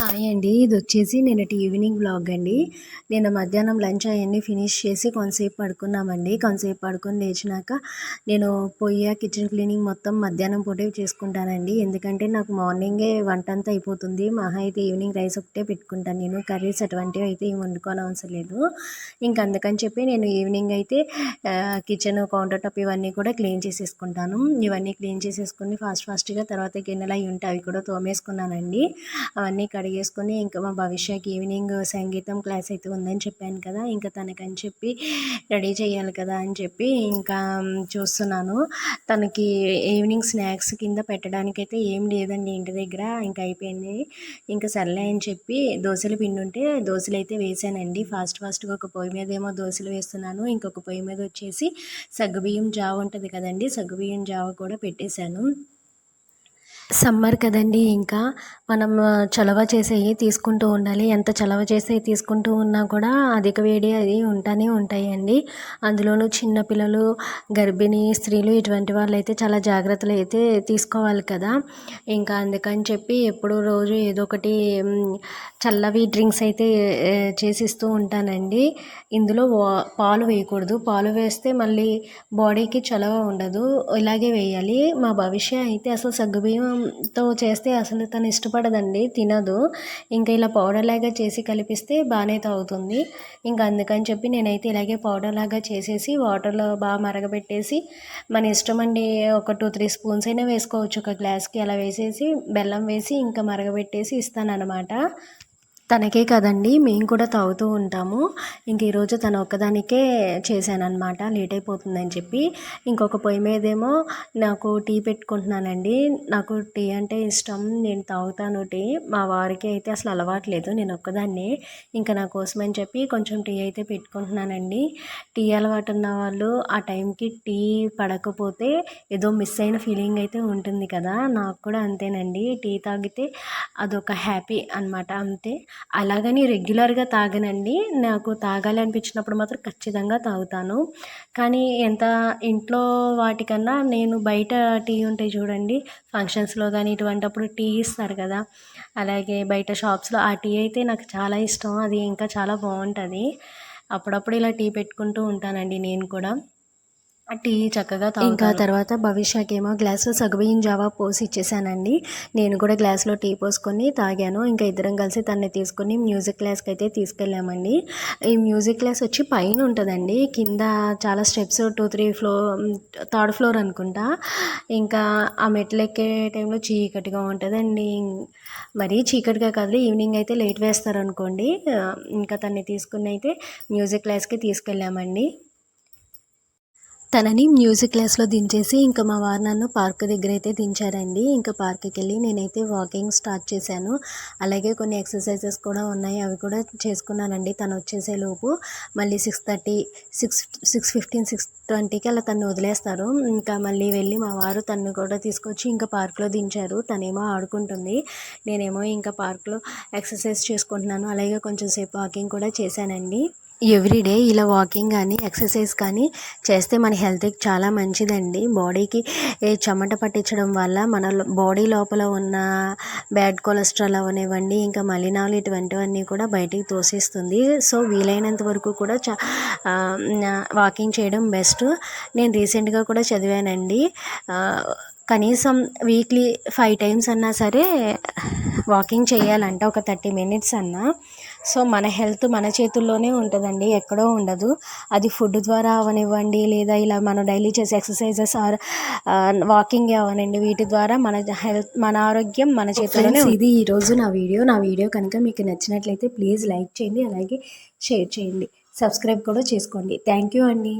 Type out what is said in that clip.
Hi అండి. ఇది వచ్చేసి నిన్నటి ఈవినింగ్ బ్లాగ్ అండి. నేను మధ్యాహ్నం లంచ్ అవన్నీ ఫినిష్ చేసి కొంతసేపు పడుకున్నామండి. కొంతసేపు పడుకొని లేచినాక నేను పొయ్యి కిచెన్ క్లీనింగ్ మొత్తం మధ్యాహ్నం పూటే చేసుకుంటానండి. ఎందుకంటే నాకు మార్నింగే వంట అంతా అయిపోతుంది. మహా అయితే ఈవినింగ్ రైస్ ఒకటే పెట్టుకుంటాను. నేను కర్రీస్ అటువంటివి అయితే ఏమి వండుకోని అవసరం లేదు ఇంకా అందుకని చెప్పి నేను ఈవినింగ్ అయితే కిచెన్ కౌంటర్ టాప్ ఇవన్నీ కూడా క్లీన్ చేసేసుకుంటాను. ఇవన్నీ క్లీన్ చేసేసుకుని ఫాస్ట్ ఫాస్ట్గా తర్వాత గిన్నెలు అవి ఉంటే అవి కూడా తోమేసుకున్నానండి. అవన్నీ కడిగేసుకొని ఇంకా మా భవిష్యకి ఈవినింగ్ సంగీతం క్లాస్ అయితే ఉందని చెప్పాను కదా ఇంకా తనకని చెప్పి రెడీ చేయాలి కదా అని చెప్పి ఇంకా చూస్తున్నాను. తనకి ఈవినింగ్ స్నాక్స్ కింద పెట్టడానికి అయితే ఏం లేదండి ఇంటి దగ్గర ఇంకా అయిపోయింది. ఇంకా సర్లే అని చెప్పి దోశలు పిండి ఉంటే దోశలు అయితే వేసానండి. ఫాస్ట్ ఫాస్ట్గా ఒక పొయ్యి మీద ఏమో దోశలు వేస్తున్నాను. ఇంకొక పొయ్యి మీద వచ్చేసి సగ్గుబియ్యం జావ ఉంటుంది కదండి సగ్గుబియ్యం జావ కూడా పెట్టేశాను. సమ్మర్ కదండి ఇంకా. మనం చలవ చేసేవి తీసుకుంటూ ఉండాలి. ఎంత చలవ చేసేవి తీసుకుంటూ ఉన్నా కూడా అధిక వేడి అది ఉంటానే ఉంటాయండి. అందులోనూ చిన్నపిల్లలు గర్భిణీ స్త్రీలు ఇటువంటి వాళ్ళు అయితే చాలా జాగ్రత్తలు అయితే తీసుకోవాలి కదా. ఇంకా అందుకని చెప్పి ఎప్పుడు రోజు ఏదో ఒకటి చల్లవి డ్రింక్స్ అయితే చేసిస్తూ ఉంటానండి. ఇందులో పాలు వేయకూడదు. పాలు వేస్తే మళ్ళీ బాడీకి చలవ ఉండదు. ఇలాగే వేయాలి. మా భవిష్య అయితే అసలు సగ్గుబియ్యం తో చేస్తే అసలు తను ఇష్టపడదండి తినదు. ఇంకా ఇలా పౌడర్ లాగా చేసి కలిపిస్తే బాగానే తాగుతుంది. ఇంకా అందుకని చెప్పి నేనైతే ఇలాగే పౌడర్ లాగా చేసేసి వాటర్లో బాగా మరగబెట్టేసి మన ఇష్టం అండి ఒక టూ త్రీ స్పూన్స్ అయినా వేసుకోవచ్చు. ఒక గ్లాస్కి అలా వేసేసి బెల్లం వేసి ఇంకా మరగబెట్టేసి ఇస్తానన్నమాట. తనకే కదండి. మేము కూడా తాగుతూ ఉంటాము. ఇంక ఈరోజు తను ఒక్కదానికే చేశానమాట లేట్ అయిపోతుందని చెప్పి. ఇంకొక పొయ్యి మీదేమో నాకు టీ పెట్టుకుంటున్నానండి. నాకు టీ అంటే ఇష్టం. నేను తాగుతాను టీ. మా వారికి అయితే అసలు అలవాట్లేదు నేను ఒక్కదాన్నే. ఇంకా నా కోసం అని చెప్పి కొంచెం టీ అయితే పెట్టుకుంటున్నానండి. టీ అలవాటు ఉన్న వాళ్ళు ఆ టైంకి టీ పడకపోతే ఏదో మిస్ అయిన ఫీలింగ్ అయితే ఉంటుంది కదా. నాకు కూడా అంతేనండి. టీ తాగితే అదొక హ్యాపీ అనమాట అంతే. అలాగని రెగ్యులర్గా తాగనండి. నాకు తాగాలి అనిపించినప్పుడు మాత్రం ఖచ్చితంగా తాగుతాను. కానీ ఎంత ఇంట్లో వాటికన్నా నేను బయట టీ ఉంటాయి చూడండి ఫంక్షన్స్లో కానీ ఇటువంటప్పుడు టీ ఇస్తారు కదా. అలాగే బయట షాప్స్లో ఆ టీ అయితే నాకు చాలా ఇష్టం. అది ఇంకా చాలా బాగుంటుంది. అప్పుడప్పుడు ఇలా టీ పెట్టుకుంటూ ఉంటానండి నేను కూడా. టీ చక్కగా ఇంకా తర్వాత భవిష్యకి ఏమో గ్లాసు సగబియ్యం జావా పోసి ఇచ్చేసానండి. నేను కూడా గ్లాస్లో టీ పోసుకొని తాగాను. ఇంకా ఇద్దరం కలిసి తన్ని తీసుకొని మ్యూజిక్ క్లాస్కి అయితే తీసుకెళ్ళామండి. ఈ మ్యూజిక్ క్లాస్ వచ్చి పైన ఉంటుందండి. కింద చాలా steps two three floor third floor అనుకుంటా. ఇంకా ఆ మెట్లు ఎక్కే టైంలో చీకటిగా ఉంటుందండి. మరీ చీకటిగా కాదు ఈవినింగ్ అయితే లేట్ వేస్తారు అనుకోండి ఇంకా తన్ని తీసుకుని అయితే మ్యూజిక్ క్లాస్కి తీసుకెళ్ళామండి. తనని మ్యూజిక్ క్లాస్లో దించేసి ఇంకా మా వారు నన్ను పార్క్ దగ్గర అయితే దించారండి. ఇంకా పార్క్కి వెళ్ళి నేనైతే వాకింగ్ స్టార్ట్ చేశాను. అలాగే కొన్ని ఎక్సర్సైజెస్ కూడా ఉన్నాయి. అవి కూడా చేసుకున్నానండి. తను వచ్చేసే లోపు మళ్ళీ six thirty six six fifteen six ట్వంటీకి అలా తను వదిలేస్తారు. ఇంకా మళ్ళీ వెళ్ళి మా వారు తను కూడా తీసుకొచ్చి ఇంకా పార్క్లో దించారు. తనేమో ఆడుకుంటుంది. నేనేమో ఇంకా పార్క్లో ఎక్సర్సైజ్ చేసుకుంటున్నాను. అలాగే కొంచెం సేపు వాకింగ్ కూడా చేశానండి. ఎవ్రీడే ఇలా వాకింగ్ కానీ ఎక్సర్సైజ్ కానీ చేస్తే మన హెల్త్కి చాలా మంచిదండి. బాడీకి చెమట పట్టించడం వల్ల మన బాడీ లోపల ఉన్న బ్యాడ్ కొలెస్ట్రాల్ అవనివ్వండి ఇంకా మలినాలు ఇటువంటివన్నీ కూడా బయటికి తోసేస్తుంది. సో వీలైనంత వరకు కూడా చా వాకింగ్ చేయడం బెస్ట్. నేను రీసెంట్గా కూడా చదివానండి. కనీసం వీక్లీ ఫైవ్ టైమ్స్ అన్నా సరే వాకింగ్ చేయాలంటే ఒక థర్టీ మినిట్స్ అన్నా. సో మన హెల్త్ మన చేతుల్లోనే ఉంటుందండి ఎక్కడో ఉండదు. అది ఫుడ్ ద్వారా అవనివ్వండి లేదా ఇలా మనం డైలీ చేసే ఎక్సర్సైజెస్ ఆర్ వాకింగ్ అవనండి. వీటి ద్వారా మన హెల్త్ మన ఆరోగ్యం మన చేతుల్లోనే ఇది ఈరోజు నా వీడియో. నా వీడియో కనుక మీకు నచ్చినట్లయితే ప్లీజ్ లైక్ చేయండి అలాగే షేర్ చేయండి. సబ్స్క్రైబ్ కూడా చేసుకోండి. థ్యాంక్ యూ అండి.